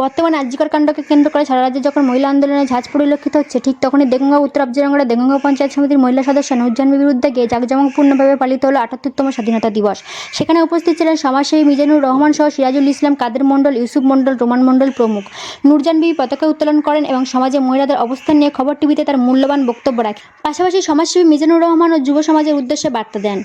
বর্তমানে আর্যিকর কাণ্ডকে কেন্দ্র করে সারা রাজ্যে যখন মহিলা আন্দোলনে ঝাঁজ পরিলক্ষিত হচ্ছে, ঠিক তখনই দেগঙ্গা, উত্তর আবজিরাঙ্গড়া দেগঙ্গা পঞ্চায়েত সমিতির মহিলা সদস্য নূরজাহানের বিরুদ্ধে গিয়ে জাঁকজমকপূর্ণভাবে পালিত হলো আটাত্তরতম স্বাধীনতা দিবস। সেখানে উপস্থিত ছিলেন সমাজসেবী মিজানুর রহমান সহ সিরাজুল ইসলাম, কাদের মণ্ডল, ইউসুফ মণ্ডল, রোমান মণ্ডল প্রমুখ। নূরজান বিবি পতাকা উত্তোলন করেন এবং সমাজে মহিলাদের অবস্থান নিয়ে খবর টিভিতে তার মূল্যবান বক্তব্য রাখেন। পাশাপাশি সমাজসেবী মিজানুর রহমান ও যুব সমাজের উদ্দেশ্যে বার্তা দেন।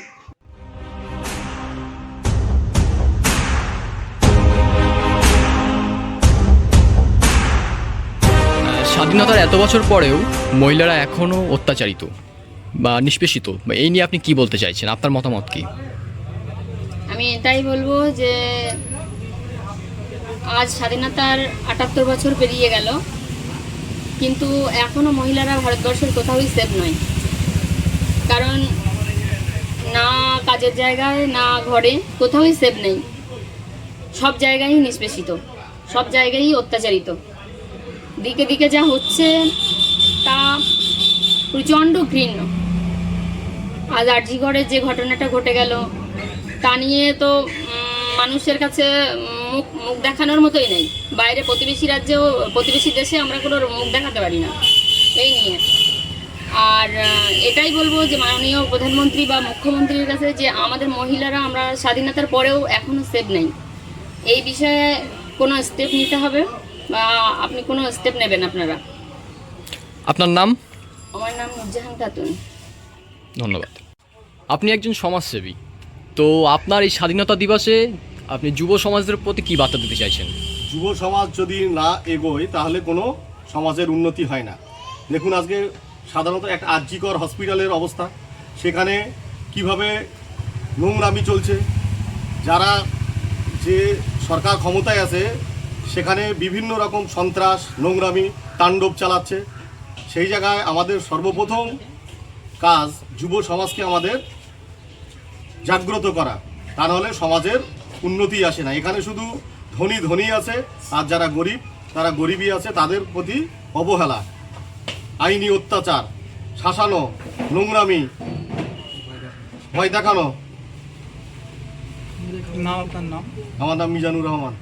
স্বাধীনতার এত বছর পরেও মহিলারা এখনও অত্যাচারিত বা নিষ্পেষিত। বা এই নিয়ে আপনি কি বলতে চাইছেন? আপনার মতামত কি? আমি এটাই বলব যে আজ স্বাধীনতার আটাত্তর বছর পেরিয়ে গেল, কিন্তু এখনও মহিলারা ভারতবর্ষের কোথাওই সেফ নয়। কারণ না কাজের জায়গায়, না ঘরে কোথাওই সেফ নেই। সব জায়গায়ই নিষ্পেষিত, সব জায়গায়ই অত্যাচারিত। দিকে দিকে যা হচ্ছে, তা প্রচণ্ড ঘৃণ্য। আজ আরজিগড়ের যে ঘটনাটা ঘটে গেল, তা নিয়ে তো মানুষের কাছে মুখ মুখ দেখানোর মতোই নেই। বাইরে প্রতিবেশী রাজ্যেও, প্রতিবেশী দেশে আমরা কোনো মুখ দেখাতে পারি না। এই নিয়ে। আর এটাই বলব যে মাননীয় প্রধানমন্ত্রী বা মুখ্যমন্ত্রীর কাছে যে আমাদের মহিলারা আমরা স্বাধীনতার পরেও এখনও সেফ নেই। এই বিষয়ে কোনো স্টেপ নিতে হবে। আপনি কোনো স্টেপ নেবেন আপনারা? আপনার নাম? আমার নাম নুরজাহান খাতুন। ধন্যবাদ। আপনি একজন সমাজসেবী তো আপনার এই স্বাধীনতা দিবসে আপনি যুব সমাজের প্রতি কী বার্তা দিতে চাইছেন? যুব সমাজ যদি না এগোয় তাহলে কোনো সমাজের উন্নতি হয় না। দেখুন আজকে সাধারণত একটা আর্যিকর হসপিটালের অবস্থা। সেখানে কীভাবে নোংরামি চলছে যারা যে সরকার ক্ষমতায় আছে সেখানে বিভিন্ন রকম সন্ত্রাস নোংরামি তাণ্ডব চালাচ্ছে। সেই জায়গায় আমাদের সর্বপ্রথম কাজ যুব সমাজকে আমাদের জাগ্রত করা। তা নাহলে সমাজের উন্নতি আসে না। এখানে শুধু ধনী ধনী আছে আর যারা গরিব তারা গরিবই আছে তাদের প্রতি অবহেলা আইনি অত্যাচার শাসানো নোংরামি ভয় দেখানো। আমার নাম মিজানুর রহমান।